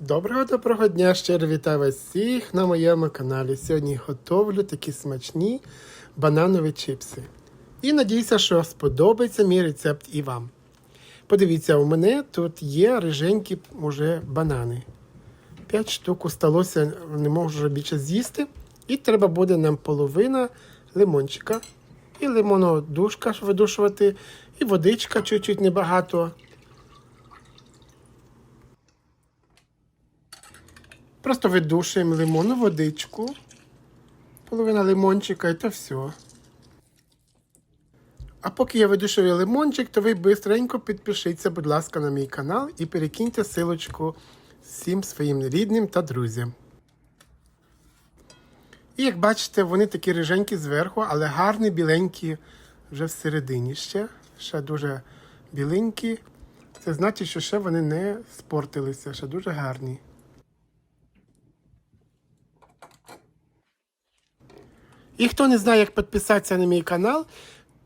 Доброго доброго дня! Щиро вітаю вас всіх на моєму каналі. Сьогодні готовлю такі смачні бананові чипси. І надіюся, що сподобається мій рецепт і вам. Подивіться, у мене тут є риженькі уже банани. П'ять штук осталося, не можу вже більше з'їсти. І треба буде нам половина лимончика. І лимонодушка видушувати, і водичка чуть-чуть небагато. Просто видушуємо лимонну водичку. Половина лимончика і то все. А поки я видушую лимончик, то ви бистренько підпишіться, будь ласка, на мій канал і перекиньте силочку всім своїм рідним та друзям. І як бачите, вони такі риженькі зверху, але гарні, біленькі вже всередині ще. Ще дуже біленькі. Це значить, що ще вони не спортилися, ще дуже гарні. І хто не знає, як підписатися на мій канал,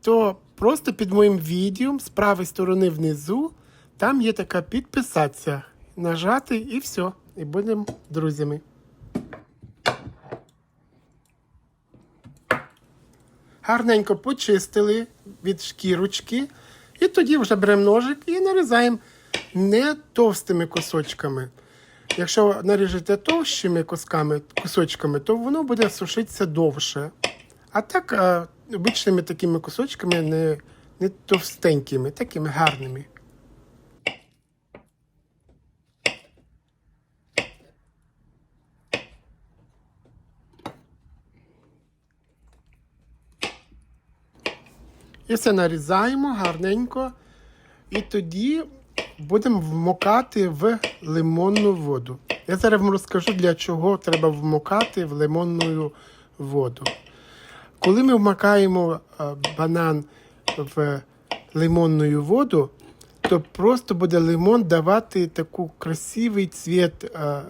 то просто під моїм відео з правої сторони внизу, там є така підписатися. Нажати і все. І будемо друзями. Гарненько почистили від шкірочки. І тоді вже беремо ножик і нарізаємо не товстими кусочками. Якщо наріжете товщими кусками, кусочками, то воно буде сушитися довше. А так, а, обичними такими кусочками, не, не товстенькими, такими гарними. І все нарізаємо гарненько. І тоді будемо вмокати в лимонну воду. Я зараз вам розкажу, для чого треба вмокати в лимонну воду. Коли ми вмикаємо е, банан в лимонну воду, то просто буде лимон давати таку красивий цвіт е,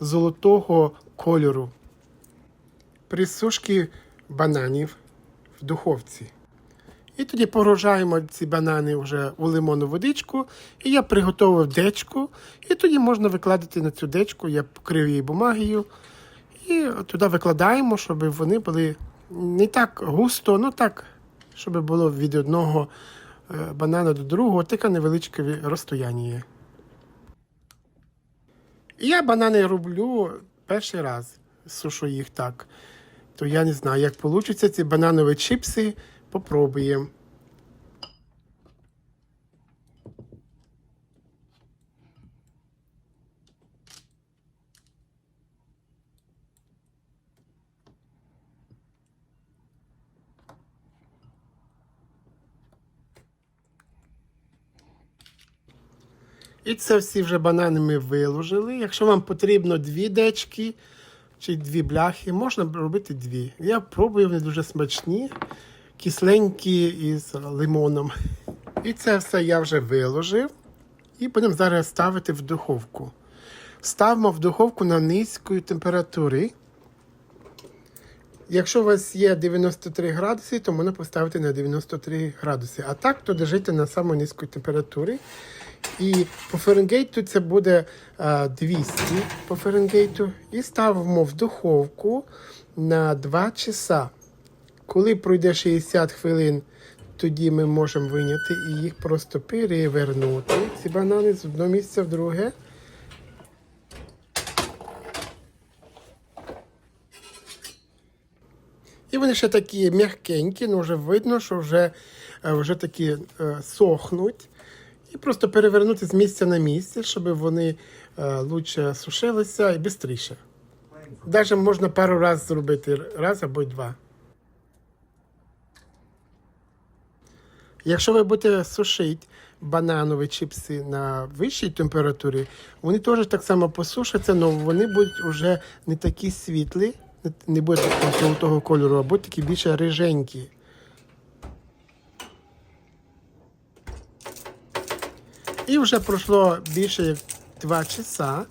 золотого кольору. При сушці бананів в духовці. І тоді погружаємо ці банани вже у лимонну водичку. І я приготував дечку. І тоді можна викладати на цю дечку, я покрив її бумагою. І туди викладаємо, щоб вони були не так густо, ну так, щоб було від одного е, банана до другого, таке невеличке розстояння. Я банани роблю перший раз, сушу їх так. То я не знаю, як вийде ці бананові чипси. Попробуємо. І це всі вже банани ми виложили. Якщо вам потрібно дві дечки чи дві бляхи, можна робити дві. Я пробую, вони дуже смачні, кисленькі із лимоном. І це все я вже виложив. І будемо зараз ставити в духовку. Ставимо в духовку на низької температури. Якщо у вас є 93 градуси, то можна поставити на 93 градуси. А так, то держите на самій низькій температурі. І по Фаренгейту це буде 200 по Фаренгейту. І ставимо в духовку на 2 часа. Коли пройде 60 хвилин, тоді ми можемо виняти і їх просто перевернути. Ці банани з одного місця в друге. І вони ще такі м'якенькі, ну вже видно, що вже, е, вже такі е, сохнуть. І просто перевернути з місця на місце, щоб вони е, лучше сушилися і швидше. Навіть можна пару разів зробити, раз або два. Якщо ви будете сушити бананові чипси на вищій температурі, вони теж так само посушаться, але вони будуть вже не такі світлі, не- будуть золотого кольору, а будуть такі більше риженькі. І вже пройшло більше як 2 часа.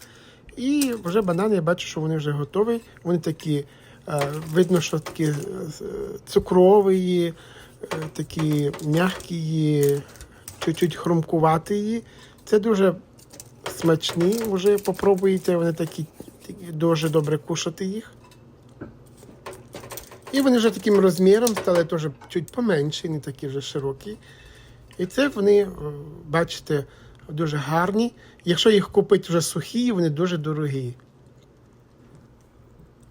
І вже банани, я бачу, що вони вже готові. Вони такі, е, видно, що такі е, цукрові, е, такі м'які, чуть-чуть хрумкуваті. Це дуже смачні. Вже попробуйте, вони такі, такі дуже добре кушати їх. І вони вже таким розміром стали теж чуть поменші, не такі вже широкі. І це вони, е, бачите, дуже гарні. Якщо їх купити вже сухі, вони дуже дорогі.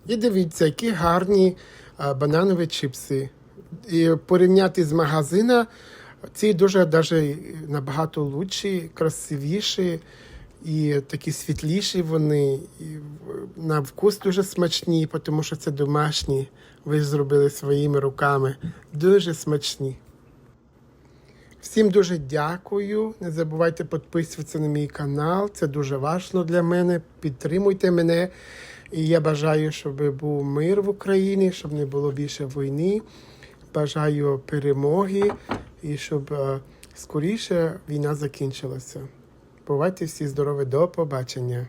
І дивіться, які гарні бананові чіпси. І порівняти з магазина, ці дуже даже набагато лучші, красивіші і такі світліші вони. І на вкус дуже смачні, тому що це домашні. Ви зробили своїми руками. Дуже смачні. Всім дуже дякую. Не забувайте підписуватися на мій канал. Це дуже важливо для мене. Підтримуйте мене. І я бажаю, щоб був мир в Україні, щоб не було більше війни. Бажаю перемоги і щоб е, скоріше війна закінчилася. Бувайте всі здорові, до побачення.